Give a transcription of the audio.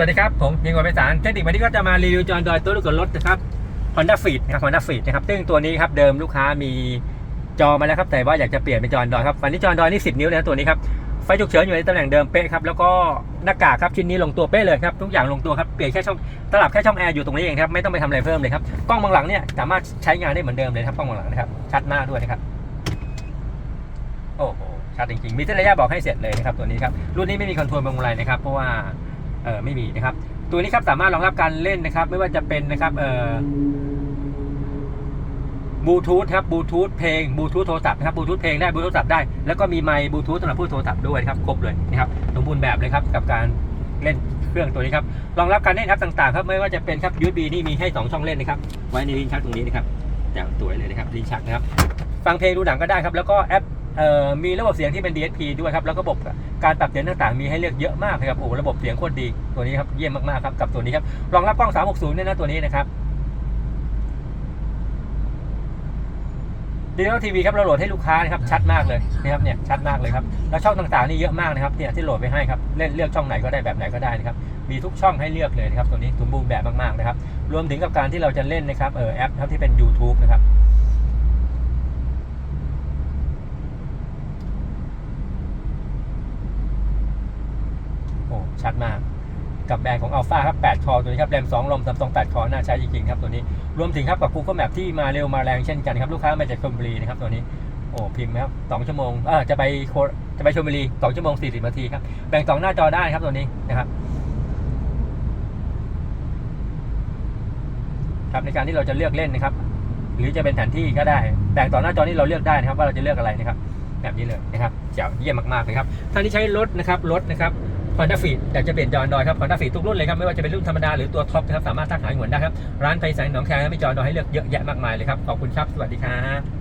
สวัสดีครับ ผมยิงกว่าไปสารเทคนิควันนี้ก็จะมารีวิวจอดอยตัวลูกกดรถนะครับ Honda Fit นะครับ Honda Fit นะครับซึ่งตัวนี้ครับเดิมลูกค้ามีจอมาแล้วครับแต่ว่าอยากจะเปลี่ยนเป็นจอดอยครับวันนี้จอดอยนี่10 นิ้วนะตัวนี้ครับไฟฉุกเฉินอยู่ในตำแหน่งเดิมเป๊ะครับแล้วก็หน้ากากครับชิ้นนี้ลงตัวเป๊ะเลยครับทุกอย่างลงตัวครับเปลี่ยนแค่ช่องตลับแค่ช่องแอร์อยู่ตรงนี้เองครับไม่ต้องไปทำอะไรเพิ่มเลยครับกล้องบางหลังเนี่ยสามารถใช้งานได้เหมือนเดิมเลยครับกล้องบางหลังนะครับชัดมาด้วยนะครับโอ้โหชัดจริงๆมีเส้นระยะบอกให้เสร็จเลยนะครับตัวนี้ครับรุ่นนี้ไม่มีคอนโทรลบางอะไรนะครับเพราะว่า เออไม่มีนะครับ ตัวนี้ครับสามารถรองรับการเล่นนะครับ ไม่ว่าจะเป็นนะครับเออบลูทูธครับบลูทูธเพลงบลูทูธโทรศัพท์นะครับบลูทูธเพลงได้บลูทูธโทรศัพท์ได้แล้วก็มีไมค์บลูทูธสำหรับผู้โทรศัพท์ด้วยนะครับครบเลยนะครับสมบูรณ์แบบเลยครับกับการเล่นเครื่องตัวนี้ครับรองรับการเล่นแอปต่างๆครับไม่ว่าจะเป็นครับ USB นี่มีให้ 2 ช่องเล่นนะครับไว้ในลิ้นชักตรงนี้นะครับอย่างสวยเลยนะครับลิ้นชักนะครับ ฟังเพลงดูหนังก็ได้ครับแล้วก็แอป มีระบบเสียงที่เป็น DSP ด้วยครับ แล้วก็ระบบการปรับเสียงต่างๆ มีให้เลือกเยอะมากเลยครับโอ้ระบบเสียงโคตรดีตัวนี้ครับเยี่ยมมากๆครับกับตัวนี้ครับรองรับกล้อง 360เนี่ยนะตัวนี้นะครับดิจิตอลทีวีครับเราโหลดให้ลูกค้านะครับชัดมากเลยนะครับเนี่ยชัดมากเลยครับแล้วช่องต่างๆนี่เยอะมากนะครับเนี่ยที่โหลดไปให้ครับเล่นเลือกช่องไหนก็ได้แบบไหนก็ได้นะครับมีทุกช่องให้เลือกเลยนะครับตัวนี้สมบูรณ์แบบมากๆนะครับรวมถึงกับการที่เราจะเล่นนะครับเออแอปครับที่เป็น YouTube นะครับ โอ้ ชัดมาก กับแบรนด์ของ Alpha ครับ 8 คอตัวนี้ครับแรม2ลมซัมซุง8 คอ น่าใช้จริงๆครับตัวนี้ รวมถึงครับกับ Google Map ที่มาเร็วมาแรงเช่นกันครับ ลูกค้ามาจากชลบุรีนะครับตัวนี้ โอ้พิมพ์ครับ2ชั่วโมงเออจะไปโคจะไปชลบุรี2ชั่วโมง 40 นาทีครับ แบ่ง2หน้าจอได้ครับตัวนี้นะครับครับในการที่เราจะเลือกเล่นนะครับ หรือจะเป็นแผนที่ก็ได้แบ่งต่อหน้าจอนี้เราเลือกได้นะครับ ว่าเราจะเลือกอะไรนะครับ แบบนี้เลยนะครับเจ๋วเยี่ยมมากๆเลยครับท่านที่ใช้รถนะครับรถนะครับ Honda Fit อยากจะเปลี่ยนจอดอยครับคอนดาฟีดทุกรุ่นเลยครับไม่ว่าจะเป็นรุ่นธรรมดาหรือตัวท็อปนะครับสามารถทักหาหวนได้ครับร้านไฟแสงหนองแคร์มีจอดอยให้เลือกเยอะแยะมากมายเลยครับขอบคุณครับสวัสดีครับ